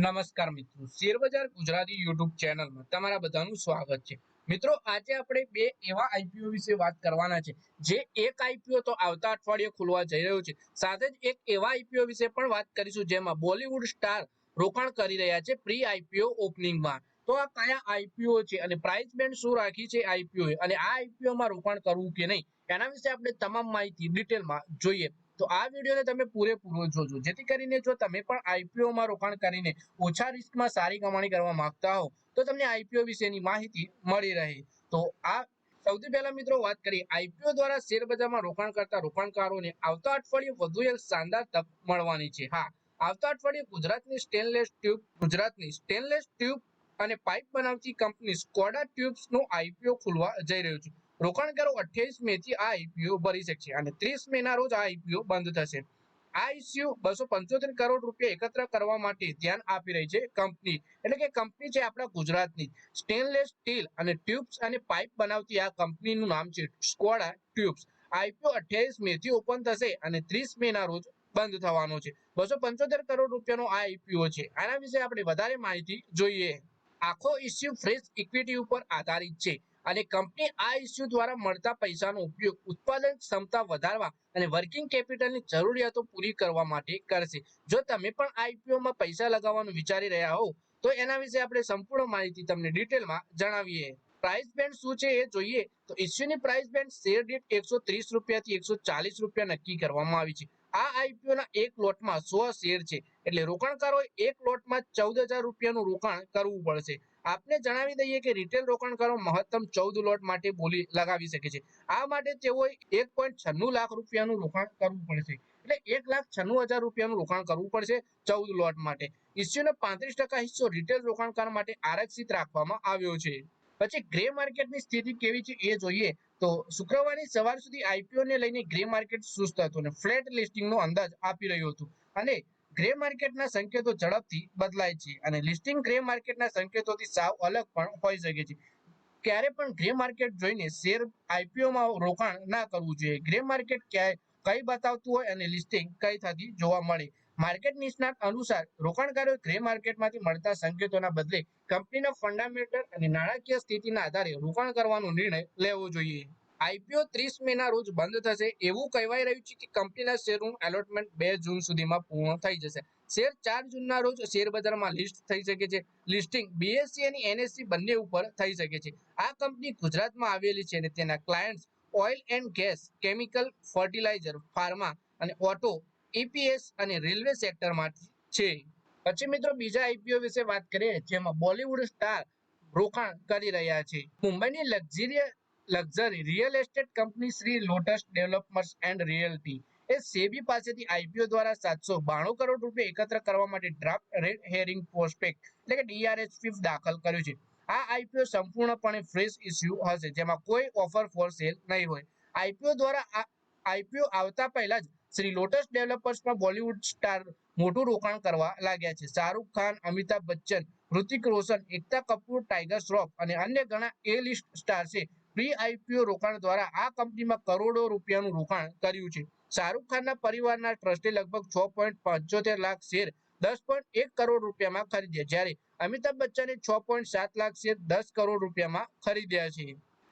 નમસ્કાર મિત્રો. શેરબજાર ગુજરાતી યુટ્યુબ ચેનલમાં તમારા બધાનું સ્વાગત છે. મિત્રો, આજે આપણે બે એવા આઈપીઓ વિશે વાત કરવાના છે. જે એક આઈપીઓ તો આવતા અઠવાડિયે ખુલવા જઈ રહ્યો છે. સાથે જ એક એવા આઈપીઓ વિશે પણ વાત કરીશું જેમાં બોલિવૂડ સ્ટાર રોકાણ કરી રહ્યા છે પ્રી આઈપીઓ ઓપનિંગમાં. તો આ કયા આઈપીઓ છે અને પ્રાઇસ બેન્ડ શું રાખી છે આઈપીઓ અને આ આઈપીઓ માં રોકાણ કરવું કે નહીં? એના વિશે આપણે તમામ માહિતી ડિટેલમાં જોઈએ. તો આ વિડીયોને તમે પૂરેપૂરો જોજો. જેથી કરીને જો તમે પણ આઈપીઓમાં રોકાણ કરીને ઓછા રિસ્કમાં સારી કમાણી કરવા માંગતા હો, તો તમને આઈપીઓ વિશેની માહિતી મળી રહે. તો આ સૌથી પહેલા મિત્રો વાત કરીએ. આઈપીઓ દ્વારા શેર રોકાણ કરતા રોકાણકારોને આવતા અઠવાડિયે વધુ એક શાનદાર તક મળવાની છે. હા, આવતા અઠવાડિયે ગુજરાતની સ્ટેનલેસ ટ્યુબ ગુજરાતની સ્ટેનલેસ ટ્યુબ અને પાઇપ બનાવતી કંપની સ્કોડા ટ્યુબ્સનું આઈપીઓ ખુલવા જઈ રહ્યું છે. રોકાણકારો અઠ્યાવીસ મે થી આ આઈપીઓ ભરી શકશે અને ત્રીસ મે ના રોજ આ આઈપીઓ બંધ થશે. આ ઇસ્યુ બસો પંચોતેર કરોડ રૂપિયા એકત્ર કરવા માટે ધ્યાન આપી રહી છે કંપની. એટલે કે કંપની છે આપણા ગુજરાતની. સ્ટેનલેસ સ્ટીલ અને ટ્યુબ્સ અને પાઇપ બનાવતી આ કંપનીનું નામ છે સ્કોડા ટ્યુબ્સ આઈપીઓ અઠ્યાવીસ મે થી ઓપન થશે અને ત્રીસ મે ના રોજ બંધ થવાનો છે. બસો પંચોતેર કરોડ રૂપિયાનો આ આઈપીઓ છે. આના વિશે આપણે વધારે માહિતી જોઈએ. આખો ઇસ્યુ ફ્રેશ ઇક્વિટી ઉપર આધારિત છે. અને કંપની આ ઇસ્યુ દ્વારા મળતા પૈસાનો ઉપયોગ ઉત્પાદન ક્ષમતા વધારવા અને વર્કિંગ કેપિટલની જરૂરિયાતો પૂરી કરવા માટે કરશે. જો તમે પણ આઈપીઓ માં પૈસા લગાવવાનું વિચારી રહ્યા હો તો એના વિશે આપણે સંપૂર્ણ માહિતી તમને ડિટેલમાં જણાવીએ. પ્રાઇસ બેન્ડ શું છે એ જોઈએ તો ઇસ્યુની પ્રાઇસ બેન્ડ શેર દીઠ એકસો ત્રીસ રૂપિયાથી એકસો ચાલીસ રૂપિયા નક્કી કરવામાં આવી છે. આ આઈપીઓ ના એક લોટમાં સો શેર છે. એટલે રોકાણકારોએ એક લોટમાં ચૌદ હજાર રૂપિયાનું રોકાણ કરવું પડશે. આપને જણાવી દઈએ કે રિટેલ રોકાણકારો મહત્તમ ચૌદ લોટ માટે બોલી લગાવી શકે છે. આ માટે તેઓએ એક પોઈન્ટ છન્નું લાખ રૂપિયાનું રોકાણ કરવું પડશે. એટલે એક લાખ છન્નું હજાર રૂપિયાનું રોકાણ કરવું પડશે ચૌદ લોટ માટે. ઇસ્યુનો પાંત્રીસ ટકા હિસ્સો રિટેલ રોકાણકાર માટે આરક્ષિત રાખવામાં આવ્યો છે. પછી ગ્રે માર્કેટની સ્થિતિ કેવી છે એ જોઈએ તો શુક્રવારની સવાર સુધી આઈપીઓ ને લઈને ગ્રે માર્કેટ સુસ્ત હતું અને ફ્લેટ લિસ્ટિંગનો અંદાજ આપી રહ્યું હતું. અને ગ્રે માર્કેટના સંકેતો ઝડપથી બદલાય છે અને લિસ્ટિંગ ગ્રે માર્કેટના સંકેતોથી સાવ અલગ પણ હોઈ શકે છે. ક્યારે પણ ગ્રે માર્કેટ જોઈને શેર આઈપીઓમાં રોકાણ ના કરવું જોઈએ. ગ્રે માર્કેટ ક્યાંય કઈ બતાવતું હોય અને લિસ્ટિંગ કઈ થતી જોવા મળે. માર્કેટ નિષ્ણાત અનુસાર રોકાણકારો ગ્રે માર્કેટમાંથી મળતા સંકેતોના બદલે કંપનીના ફંડામેન્ટલ અને નાણાકીય સ્થિતિના આધારે રોકાણ કરવાનો નિર્ણય લેવો જોઈએ. આઈપીઓ ત્રીસ મેના રોજ બંધ થશે. એવું કહેવાય રહ્યું છે કે કંપનીના શેરનું એલોટમેન્ટ બે જૂન સુધીમાં પૂર્ણ થઈ જશે. શેર ચાર જૂનના રોજ શેર બજારમાં લિસ્ટ થઈ શકે છે. લિસ્ટિંગ બીએસસી અને એનએસસી બંને ઉપર થઈ શકે છે. આ કંપની ગુજરાતમાં આવેલી છે અને તેના clients oil and gas chemical fertiliser pharma અને ઓટો ઈપીએસ અને રેલવે સેક્ટરમાં છે. પછી મિત્રો બીજા આઈપીઓ વિશે વાત કરીએ જેમાં બોલિવૂડ સ્ટાર રોકાણ કરી રહ્યા છે. મુંબઈની luxury luxury real estate company Shree Lotus Developers and Realty એ સેબી પાસેથી આઈપીઓ દ્વારા સાતસો બાણું કરોડ રૂપિયા એકત્ર કરવા માટે ડ્રાફ્ટ રેડ હેરિંગ પ્રોસ્પેક્ટ એટલે કે ડીઆરએચપી દાખલ કર્યું છે. આ આઈપીઓ સંપૂર્ણપણે ફ્રેશ ઇસ્યુ હશે, જેમાં કોઈ ઓફર ફોર સેલ નહીં હોય. આઈપીઓ દ્વારા આઈપીઓ આવતા પહેલા જ શ્રી લોટસ ડેવલપર્સમાં બોલિવૂડ સ્ટાર મોટું રોકાણ કરવા લાગ્યા છે. શાહરૂખ ખાન, અમિતાભ બચ્ચન ઋતિક રોશન, એકતા કપૂર ટાઈગર શ્રોફ અને અન્ય ઘણા એ લિસ્ટ સ્ટાર છે પ્રી આઈપીઓ રોકાણ દ્વારા આ કંપનીમાં કરોડો રૂપિયાનું રોકાણ કર્યું છે. શાહરૂખ ખાનના પરિવારના ટ્રસ્ટે લગભગ છ પોઈન્ટ પંચોતેર લાખ શેર, દસ પોઈન્ટ એક કરોડ રૂપિયામાં ખરીદ્યા જ્યારે અમિતાભ બચ્ચને છ પોઈન્ટ સાત લાખ શેર, દસ કરોડ રૂપિયામાં ખરીદ્યા છે.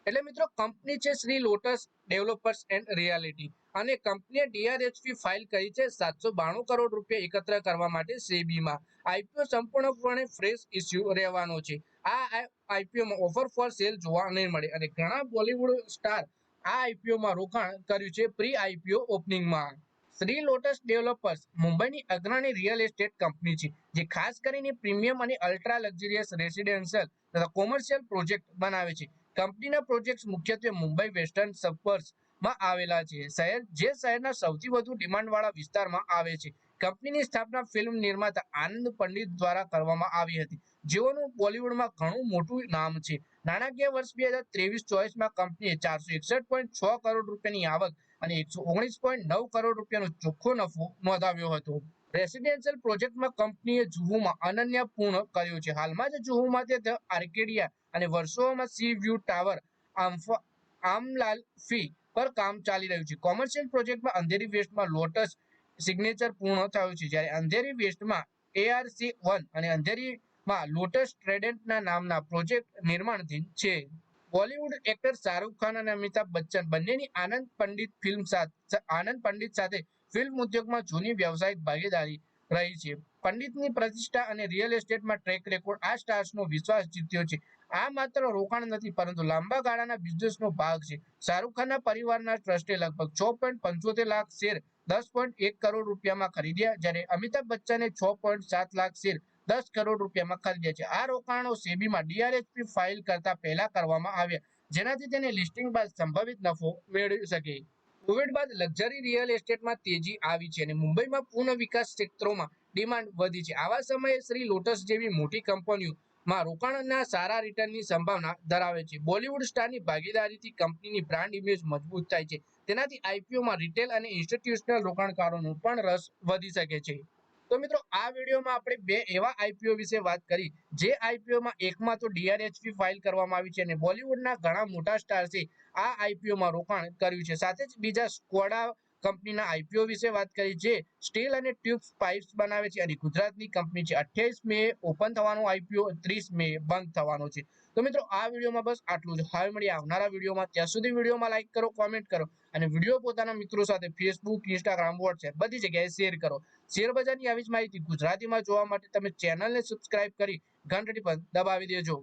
એટલે મિત્રો કંપની છે Shree Lotus Developers and Reality અને કંપનીએ ડીઆરએચપી ફાઇલ કરી છે સાતસો બાણું કરોડ રૂપિયા એકત્ર કરવા માટે સેબીમાં. આઈપીઓ સંપૂર્ણપણે ફ્રેશ ઇસ્યુ રહેવાનો છે. આ આઈપીઓમાં ઓફર ફોર સેલ જોવા નહીં મળે. અને ઘણા બોલિવૂડ સ્ટાર આ આઈપીઓમાં રોકાણ કર્યું છે પ્રી આઈપીઓ ઓપનિંગમાં શ્રી લોટસ ડેવલપર્સ મુંબઈની અગ્રણી રિયલ એસ્ટેટ કંપની છે, જે ખાસ કરીને પ્રીમિયમ અને અલ્ટ્રા લક્ઝરિયસ રેસિડેન્શિયલ તથા કોમર્શિયલ પ્રોજેક્ટ બનાવે છે. કંપનીના પ્રોજેક્ટ્સ મુખ્યત્વે મુંબઈ વેસ્ટર્ન સબર્બ્સમાં આવેલા છે. શહેર જે શહેરના સૌથી વધુ ડિમાન્ડવાળા વિસ્તારમાં આવે છે. કંપનીની સ્થાપના ફિલ્મ નિર્માતા આનંદ પંડિત દ્વારા કરવામાં આવી હતી. જેઓનું બોલિવૂડમાં ઘણું મોટું નામ છે. નાણાકીય વર્ષ બે હજાર ત્રેવીસ ચોવીસમાં કંપનીએ ચારસો એકસઠ પોઈન્ટ છ કરોડ રૂપિયાની આવક અને એકસો ઓગણીસ પોઈન્ટ નવ કરોડ રૂપિયાનો ચોખ્ખો નફો નોંધાવ્યો હતો. રેસિડેન્શિયલ પ્રોજેક્ટમાં કંપનીએ જુહુમાં અનન્ય પૂર્ણ કર્યું છે. હાલમાં જ જુહુમાં તે આર્કેડિયા અને વર્ષોમાં સી વ્યૂ ટાવર આમલાલ ફી પર કામ ચાલી રહ્યું છે. કોમર્શિયલ પ્રોજેક્ટમાં અંધેરી વેસ્ટમાં લોટસ સિગ્નેચર પૂર્ણ થયું છે. જ્યારે અંધેરી વેસ્ટમાં એઆરસી વન અને અંધેરીમાં લોટસ ટ્રેડન્ટના નામના પ્રોજેક્ટ નિર્માણધીન છે. બોલિવૂડ એક્ટર શાહરૂખ ખાન અને અમિતાભ બચ્ચન બંનેની આનંદ પંડિત ફિલ્મ સાથે, આનંદ પંડિત સાથે ફિલ્મ ઉદ્યોગમાં જૂની વ્યવસાયિક ભાગીદારી રહી છે. પંડિતની પ્રતિષ્ઠા અને રિયલ એસ્ટેટમાં ટ્રેક રેકોર્ડ આ સ્ટાર્સનો વિશ્વાસ જીત્યો છે. આ માત્ર રોકાણ નથી, પરંતુ લાંબા ગાળાના બિઝનેસનો ભાગ છે. શાહરૂખ ખાનના પરિવારના ટ્રસ્ટે લગભગ છ પોઈન્ટ પંચોતેર લાખ શેર, દસ પોઈન્ટ એક કરોડ રૂપિયામાં ખરીદ્યા, જ્યારે અમિતાભ બચ્ચને છ પોઈન્ટ સાત લાખ શેર, દસ કરોડ રૂપિયામાં ખરીદ્યા છે. આ રોકાણો સેબીમાં ડીઆરએચપી ફાઇલ કરતા પહેલા કરવામાં આવ્યા, જેનાથી તેને લિસ્ટિંગ બાદ સંભવિત નફો મેળવી શકે. કોવિડ બાદ લક્ઝરી રિયલ એસ્ટેટમાં તેજી આવી છે અને મુંબઈમાં પૂર્ણ વિકાસ ક્ષેત્રોમાં ડિમાન્ડ વધી છે. આવા સમયે શ્રી લોટસ જેવી મોટી કંપનીઓમાં રોકાણના સારા રિટર્નની સંભાવના ધરાવે છે. બોલિવૂડ સ્ટારની ભાગીદારીથી કંપનીની બ્રાન્ડ ઇમેજ મજબૂત થાય છે. તેનાથી આઈપીઓમાં રિટેલ અને ઇન્સ્ટિટ્યુશનલ રોકાણકારોનો પણ રસ વધી શકે છે. તો મિત્રો, આ વિડીયોમાં આપણે બે એવા આઈપીઓ વિશે વાત કરી. જે આઈપીઓમાં એકમાં તો ડીઆરએચપી ફાઇલ કરવામાં આવી છે અને બોલિવૂડના ઘણા મોટા સ્ટાર્સે આ આઈપીઓમાં રોકાણ કર્યું છે. સાથે જ બીજા સ્કોડા કંપનીના આઈપીઓ વિશે વાત કરી જે સ્ટીલ અને ટ્યુબ્સ પાઇપ્સ બનાવે છે. અને ગુજરાતની કંપની છે. અઠ્યાવીસ મે ઓપન થવાનો આઈપીઓ ત્રીસ મે બંધ થવાનો છે. તો મિત્રો, આ વિડીયોમાં બસ આટલું જ. હવે મળીએ આવનારા વિડીયોમાં. ત્યાં સુધી વિડીયોમાં લાઇક કરો કોમેન્ટ કરો અને વીડિયો પોતાના મિત્રો સાથે ફેસબુક ઇન્સ્ટાગ્રામ વોટ્સએપ બધી જગ્યાએ શેર કરો. શેર બજારની આવી જ માહિતી ગુજરાતીમાં જોવા માટે તમે ચેનલને સબસ્ક્રાઇબ કરી ઘંટડી પર દબાવી દેજો.